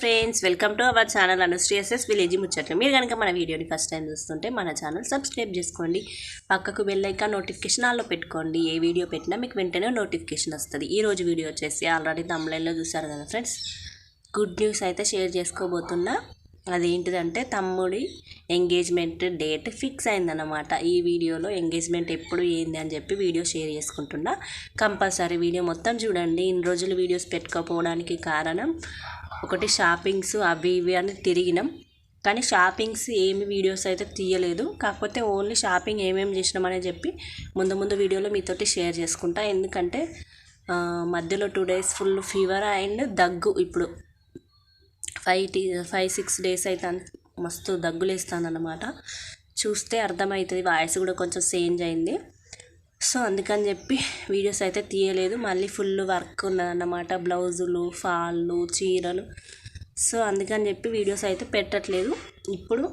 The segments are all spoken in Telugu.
Friends welcome to our channel అనుశ్రీఎస్ఎస్ village ముచ్చట్లు. మీరు కనుక మన వీడియోని ఫస్ట్ టైం చూస్తుంటే మన ఛానల్ సబ్స్క్రైబ్ చేసుకోండి. పక్కకు బెల్ నోటిఫికేషన్ ఆల్లో పెట్టుకోండి. ఏ వీడియో పెట్టినా మీకు వెంటనే నోటిఫికేషన్ వస్తుంది. ఈ రోజు వీడియో వచ్చేసి ఆల్రెడీ తమిళలో చూశారు కదా ఫ్రెండ్స్? గుడ్ న్యూస్ అయితే షేర్ చేసుకోబోతున్నా. అదేంటిదంటే తమ్ముడి ఎంగేజ్మెంట్ డేట్ ఫిక్స్ అయిందన్నమాట. ఈ వీడియోలో ఎంగేజ్మెంట్ ఎప్పుడు ఏంది అని చెప్పి వీడియో షేర్ చేసుకుంటున్నా. కంపల్సరీ వీడియో మొత్తం చూడండి. ఇన్ని రోజులు వీడియోస్ పెట్టుకోపోవడానికి కారణం ఒకటి షాపింగ్స్ అవి ఇవి అని తిరిగినాం. కానీ షాపింగ్స్ ఏమి వీడియోస్ అయితే తీయలేదు. కాకపోతే ఓన్లీ షాపింగ్ ఏమేమి చేసినామని చెప్పి ముందు ముందు వీడియోలో మీతోటి షేర్ చేసుకుంటా. ఎందుకంటే మధ్యలో two days full fever and దగ్గు ఇప్పుడు. Five tea five six days అయితే మస్తు దగ్గులేస్తాను అనమాట చూస్తే అర్థమవుతుంది వాయిస్ కూడా కొంచెం చేంజ్ అయింది. సో అందుకని చెప్పి వీడియోస్ అయితే తీయలేదు. మళ్ళీ ఫుల్ వర్క్ ఉన్నదన్నమాట. బ్లౌజులు ఫాళ్ళు చీరలు. సో అందుకని చెప్పి వీడియోస్ అయితే పెట్టట్లేదు. ఇప్పుడు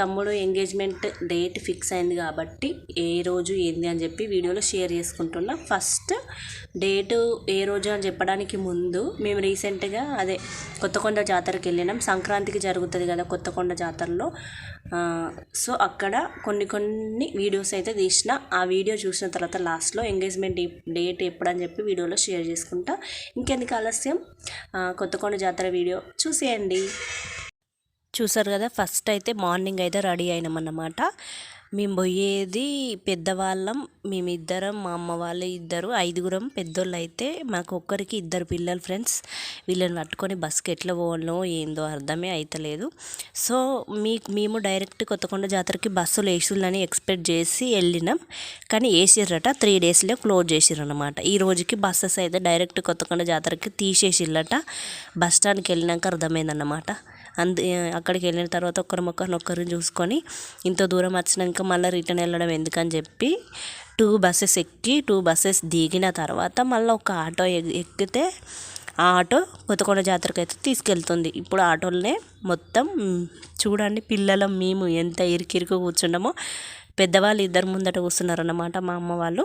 తమ్ముడు ఎంగేజ్మెంట్ డేట్ ఫిక్స్ అయింది కాబట్టి ఏ రోజు ఏంది అని చెప్పి వీడియోలో షేర్ చేసుకుంటున్నా. ఫస్ట్ డేటు ఏ రోజు అని చెప్పడానికి ముందు మేము రీసెంట్గా అదే కొత్తకొండ జాతరకి వెళ్ళినాం. సంక్రాంతికి జరుగుతుంది కదా కొత్తకొండ జాతరలో. సో అక్కడ కొన్ని కొన్ని వీడియోస్ అయితే తీసిన. ఆ వీడియో చూసిన తర్వాత లాస్ట్లో ఎంగేజ్మెంట్ డేట్ ఎప్పుడు అని చెప్పి వీడియోలో షేర్ చేసుకుంటా. ఇంకెందుకు ఆలస్యం? కొత్తకొండ జాతర వీడియో చూసేయండి. చూసారు కదా ఫస్ట్ అయితే మార్నింగ్ అయితే రెడీ అయినామన్నమాట. మేము పోయేది పెద్దవాళ్ళం మేమిద్దరం మా అమ్మ వాళ్ళు ఇద్దరు ఐదుగురం పెద్దోళ్ళు అయితే మాకు ఒక్కరికి ఇద్దరు పిల్లలు ఫ్రెండ్స్. వీళ్ళని పట్టుకొని బస్కి ఎట్లా పోవాలో ఏందో అర్థమే అవుతలేదు సో మీ మేము డైరెక్ట్ కొత్తకొండ జాతరకి బస్సులు వేసులని ఎక్స్పెక్ట్ చేసి వెళ్ళినాం. కానీ వేసిర్రట త్రీ డేస్లో క్లోజ్ చేసిర్రనమాట ఈ రోజుకి బస్సెస్ అయితే డైరెక్ట్ కొత్తకొండ జాతరకి తీసేసిల్లట. బస్ స్టాండ్కి వెళ్ళినాక అర్థమైందన్నమాట. అందు అక్కడికి వెళ్ళిన తర్వాత ఒకరినొకరిని ఒక్కరిని చూసుకొని ఇంత దూరం వచ్చినాక మళ్ళీ రిటర్న్ వెళ్ళడం ఎందుకని చెప్పి టూ బస్సెస్ ఎక్కి టూ బస్సెస్ దిగిన తర్వాత మళ్ళీ ఒక ఆటో ఎగ్- ఎక్కితే ఆ ఆటో కొత్తకొండ జాతరకు అయితే తీసుకెళ్తుంది. ఇప్పుడు ఆటోలనే మొత్తం చూడండి పిల్లలం మేము ఎంత ఇరికిరికి కూర్చున్నామో పెద్దవాళ్ళు ఇద్దరు ముందట కూర్చున్నారన్నమాట మా అమ్మ వాళ్ళు.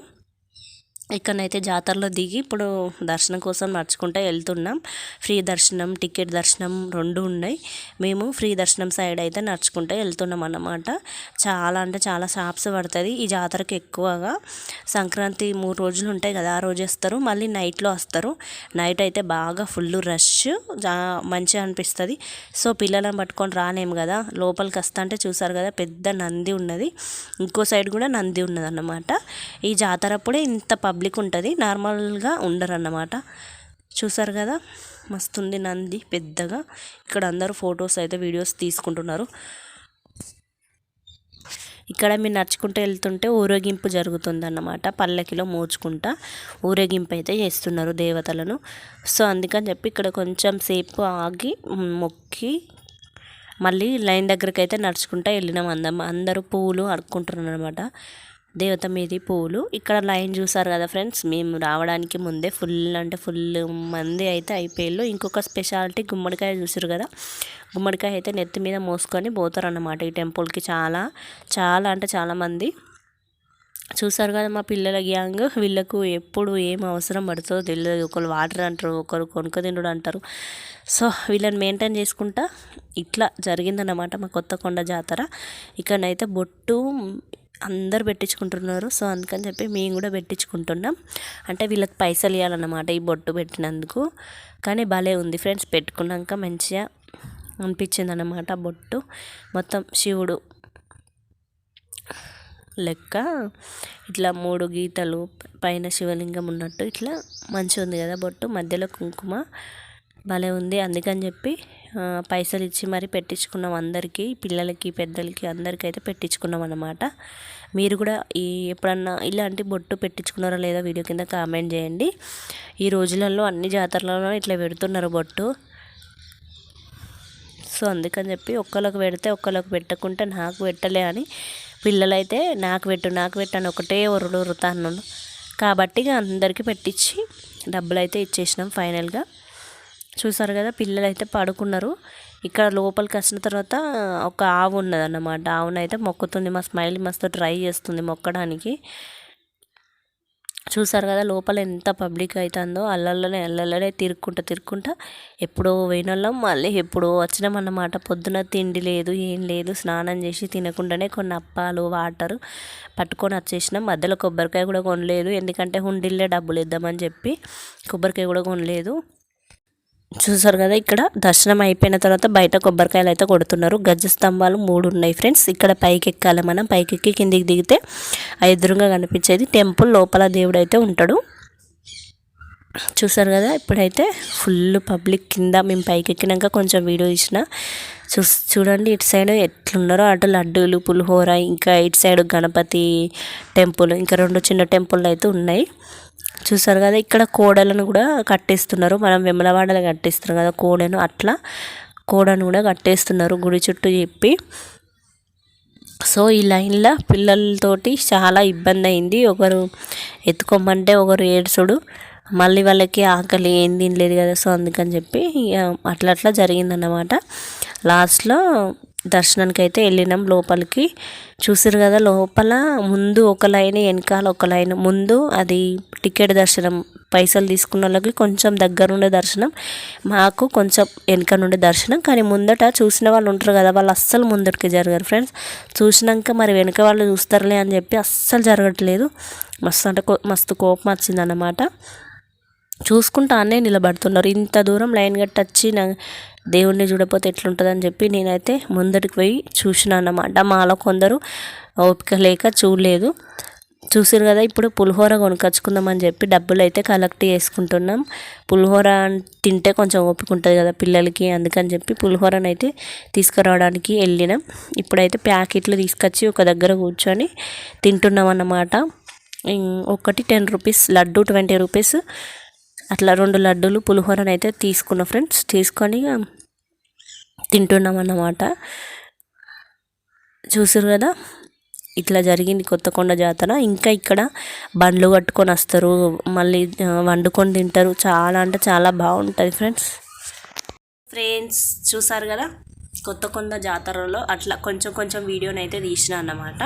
ఇక్కడనైతే జాతరలో దిగి ఇప్పుడు దర్శనం కోసం నడుచుకుంటూ వెళ్తున్నాం. ఫ్రీ దర్శనం టికెట్ దర్శనం రెండు ఉన్నాయి. మేము ఫ్రీ దర్శనం సైడ్ అయితే నడుచుకుంటూ వెళ్తున్నాం అన్నమాట. చాలా అంటే చాలా షాప్స్ పడుతుంది. ఈ జాతరకు ఎక్కువగా సంక్రాంతి మూడు రోజులు ఉంటాయి కదా ఆ రోజు వస్తారు. మళ్ళీ నైట్లో వస్తారు. నైట్ అయితే బాగా ఫుల్ రష్ జా మంచిగా అనిపిస్తుంది. సో పిల్లలను పట్టుకొని రానేము కదా లోపలికి వస్తా అంటే చూసారు కదా పెద్ద నంది ఉన్నది. ఇంకో సైడ్ కూడా నంది ఉన్నది అన్నమాట ఈ జాతర అప్పుడే ఇంత పబ్ పబ్లిక్ ఉంటుంది నార్మల్గా ఉండరు అన్నమాట చూసారు కదా? మస్తుంది నంది పెద్దగా. ఇక్కడ అందరూ ఫొటోస్ అయితే వీడియోస్ తీసుకుంటున్నారు. ఇక్కడ మీరు నడుచుకుంటూ వెళ్తుంటే ఊరేగింపు జరుగుతుంది అన్నమాట పల్లకిలో మోచుకుంటా ఊరేగింపు అయితే చేస్తున్నారు దేవతలను. సో అందుకని చెప్పి ఇక్కడ కొంచెం సేపు ఆగి మొక్కి మళ్ళీ లైన్ దగ్గరికి అయితే నడుచుకుంటూ వెళ్ళినాం అందం. అందరూ పువ్వులు అడుక్కుంటున్నారు అనమాట దేవత మీది పూలు. ఇక్కడ లైన్ చూసారు కదా ఫ్రెండ్స్ మేము రావడానికి ముందే ఫుల్ అంటే ఫుల్ మంది అయితే అయిపోయారు ఇంకొక స్పెషాలిటీ గుమ్మడికాయ చూసారు కదా గుమ్మడికాయ అయితే నెత్తి మీద మోసుకొని పోతారన్నమాట ఈ టెంపుల్కి చాలా చాలా అంటే చాలామంది చూసారు కదా మా పిల్లల గ్యాంగ్ వీళ్ళకు ఎప్పుడు ఏం అవసరం పడుతుందో తెలియదు. ఒకరు వాటర్ అంటారు ఒకరు కొనుక తినడు అంటారు. సో వీళ్ళని మెయింటైన్ చేసుకుంటా ఇట్లా జరిగిందన్నమాట మా కొత్త కొండ జాతర. ఇక్కడనైతే బొట్టు అందరు పెట్టించుకుంటున్నారు. సో అందుకని చెప్పి మేము కూడా పెట్టించుకుంటున్నాం. అంటే వీళ్ళకి పైసలు ఇవ్వాలన్నమాట ఈ బొట్టు పెట్టినందుకు. కానీ భలే ఉంది ఫ్రెండ్స్ పెట్టుకున్నాక మంచిగా అనిపించింది అన్నమాట బొట్టు. మొత్తం శివుడు లెక్క ఇట్లా మూడు గీతలు పైన శివలింగం ఉన్నట్టు ఇట్లా మంచిగా ఉంది కదా బొట్టు. మధ్యలో కుంకుమ భలే ఉంది. అందుకని చెప్పి పైసలు ఇచ్చి మరి పెట్టించుకున్నాం అందరికీ పిల్లలకి పెద్దలకి అందరికీ అయితే పెట్టించుకున్నాం అనమాట మీరు కూడా ఈ ఎప్పుడన్నా ఇలాంటి బొట్టు పెట్టించుకున్నారా లేదో వీడియో కింద కామెంట్ చేయండి. ఈ రోజులలో అన్ని జాతరలలో ఇట్లా పెడుతున్నారు బొట్టు. సో అందుకని చెప్పి ఒక్కళ్ళకి పెడితే ఒక్కళ్ళకి పెట్టకుంటే నాకు పెట్టలే అని పిల్లలైతే నాకు పెట్టు నాకు పెట్టు అని ఒకటే ఒరుడు కాబట్టి అందరికీ పెట్టించి డబ్బులు అయితే ఇచ్చేసినాం ఫైనల్గా. చూసారు కదా పిల్లలు అయితే పడుకున్నారు. ఇక్కడ లోపలికి వచ్చిన తర్వాత ఒక ఆవు ఉన్నది అన్నమాట ఆవునైతే మొక్కుతుంది మా స్మైల్ మస్తు ట్రై చేస్తుంది మొక్కడానికి. చూసారు కదా లోపల ఎంత పబ్లిక్ అవుతుందో అల్లల్లోనే అల్లల్లోనే తిరుక్కుంటా తిరుక్కుంటా ఎప్పుడో పోయినోళ్ళం మళ్ళీ ఎప్పుడో వచ్చినాం అన్నమాట పొద్దున తిండి లేదు ఏం లేదు స్నానం చేసి తినకుండానే కొన్ని అప్పాలు వాటర్ పట్టుకొని వచ్చేసినాం. మధ్యలో కొబ్బరికాయ కూడా కొనలేదు ఎందుకంటే హుండిల్లే డబ్బులు ఇద్దామని చెప్పి కొబ్బరికాయ కూడా కొనలేదు. చూసారు కదా ఇక్కడ దర్శనం అయిపోయిన తర్వాత బయట కొబ్బరికాయలు అయితే కొడుతున్నారు. గజ్జ స్తంభాలు మూడు ఉన్నాయి ఫ్రెండ్స్. ఇక్కడ పైకి ఎక్కాలి మనం. పైకి ఎక్కి కిందికి దిగితే ఎదురుగా కనిపించేది టెంపుల్. లోపల దేవుడు అయితే ఉంటాడు. చూసారు కదా? ఇప్పుడైతే ఫుల్ పబ్లిక్ కింద మేము పైకి ఎక్కినాక కొంచెం వీడియో ఇచ్చిన చూ చూడండి ఇటు సైడ్ ఎట్లున్నారో అటు లడ్డూలు పులిహోర ఇంకా ఇటు సైడ్ గణపతి టెంపుల్ ఇంకా రెండు చిన్న టెంపుల్ అయితే ఉన్నాయి. చూసారు కదా? ఇక్కడ కోడలను కూడా కట్టేస్తున్నారు. మనం వెమలవాడలో కట్టేస్తున్నారు కదా కోడను. అట్లా కోడను కూడా కట్టేస్తున్నారు గుడి చుట్టూ చెప్పి. సో ఈ లైన్లో పిల్లలతోటి చాలా ఇబ్బంది అయింది. ఒకరు ఎత్తుకోమంటే ఒకరు ఏడ్చుడు. మళ్ళీ వాళ్ళకి ఆకలి ఏం తినలేదు కదా సో అందుకని చెప్పి అట్లా అట్లా జరిగిందన్నమాట. లాస్ట్లో దర్శనానికి అయితే వెళ్ళినాం. లోపలికి చూసారు కదా లోపల ముందు ఒక లైన్ వెనకాల ఒక లైన్. ముందు అది టికెట్ దర్శనం పైసలు తీసుకున్న వాళ్ళకి కొంచెం దగ్గరుండే దర్శనం మాకు కొంచెం వెనక నుండి దర్శనం. కానీ ముందట చూసిన వాళ్ళు ఉంటారు కదా వాళ్ళు అస్సలు ముందటికి జరగరు ఫ్రెండ్స్. చూసినాక మరి వెనక వాళ్ళు చూస్తారులే అని చెప్పి అస్సలు జరగట్లేదు. మస్తు అంటే మస్తు కోపం వచ్చిందన్నమాట. చూసుకుంటానే నిలబడుతున్నారు. ఇంత దూరం లైన్ కట్టి వచ్చి నా దేవుణ్ణి చూడకపోతే ఎట్లుంటుందని చెప్పి నేనైతే ముందరికి పోయి చూసిన అన్నమాట. మాలో కొందరు ఓపిక లేక చూడలేదు. చూసారు కదా ఇప్పుడు పులిహోర కొనుకొచ్చుకుందామని చెప్పి డబ్బులు అయితే కలెక్ట్ చేసుకుంటున్నాం. పులిహోర తింటే కొంచెం ఓపిక ఉంటుంది కదా పిల్లలకి అందుకని చెప్పి పులిహోరను అయితే తీసుకురావడానికి వెళ్ళినాం. ఇప్పుడైతే ప్యాకెట్లు తీసుకొచ్చి ఒక దగ్గర కూర్చొని తింటున్నాం అన్నమాట. ఒకటి ten rupees laddu twenty rupees అట్లా రెండు లడ్డూలు పులిహోరని అయితే తీసుకున్న ఫ్రెండ్స్. తీసుకొని తింటున్నాం అన్నమాట చూసారు కదా? ఇట్లా జరిగింది కొత్తకొండ జాతర. ఇంకా ఇక్కడ బండ్లు కట్టుకొని వస్తారు. మళ్ళీ వండుకొని తింటారు. చాలా అంటే చాలా బాగుంటుంది ఫ్రెండ్స్. ఫ్రెండ్స్ చూసారు కదా? కొత్త కొత్తకొండ జాతరలో అట్లా కొంచెం కొంచెం వీడియోని అయితే తీసిన అన్నమాట.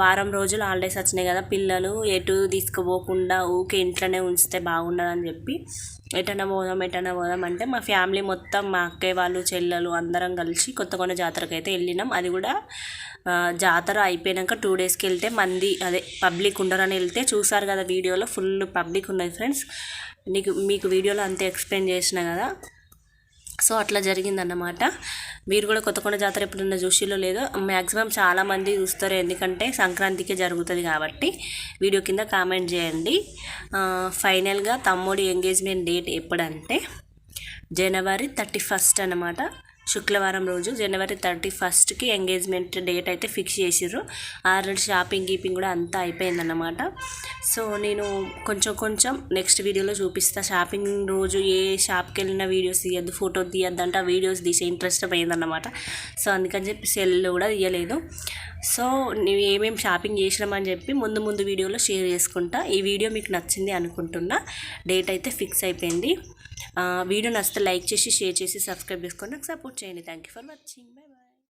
వారం రోజులు హాలిడేస్ వచ్చినాయి కదా పిల్లలు ఎటు తీసుకుపోకుండా ఊకే ఇంట్లోనే ఉంచితే బాగుండదని చెప్పి ఎటన్నా పోదాం ఎటన్నా పోదాం అంటే మా ఫ్యామిలీ మొత్తం మా అక్కయ్య వాళ్ళు చెల్లెలు అందరం కలిసి కొత్తకొండ జాతరకు అయితే వెళ్ళినాం. అది కూడా జాతర అయిపోయాక టూ డేస్కి వెళ్తే మంది అదే పబ్లిక్ ఉండరని వెళ్తే చూసారు కదా వీడియోలో ఫుల్ పబ్లిక్ ఉన్నది ఫ్రెండ్స్ నీకు మీకు వీడియోలో అంతే ఎక్స్ప్లెయిన్ చేసిన కదా. సో అట్లా జరిగిందన్నమాట. మీరు కూడా కొత్తకొండ జాతర ఎప్పుడన్నా జోషిలో లేదో మ్యాక్సిమం చాలామంది చూస్తారు. ఎందుకంటే సంక్రాంతికే జరుగుతుంది కాబట్టి వీడియో కింద కామెంట్ చేయండి. ఫైనల్గా తమ్ముడి ఎంగేజ్మెంట్ డేట్ ఎప్పుడంటే జనవరి థర్టీ ఫస్ట్ అనమాట శుక్రవారం రోజు జనవరి థర్టీ ఫస్ట్కి ఎంగేజ్మెంట్ డేట్ అయితే ఫిక్స్ చేసిర్రు. ఆల్రెడీ షాపింగ్ గీపింగ్ కూడా అంతా అయిపోయిందన్నమాట. సో నేను కొంచెం కొంచెం నెక్స్ట్ వీడియోలో చూపిస్తా. షాపింగ్ రోజు ఏ షాప్కి వెళ్ళిన వీడియోస్ తీయద్దు ఫోటో తీయద్దు అంటే ఆ వీడియోస్ తీసే ఇంట్రెస్ట్ పోయిందన్నమాట. సో అందుకని చెప్పి సెల్ కూడా తీయలేదు. సో నేను ఏమేమి షాపింగ్ చేసినామని చెప్పి ముందు ముందు వీడియోలో షేర్ చేసుకుంటా. ఈ వీడియో మీకు నచ్చింది అనుకుంటున్నా. డేట్ అయితే ఫిక్స్ అయిపోయింది. వీడియో నచ్చితే లైక్ చేసి షేర్ చేసి సబ్స్క్రైబ్ చేసుకొని నాకు సపోర్ట్ చేయండి. Thank you for watching bye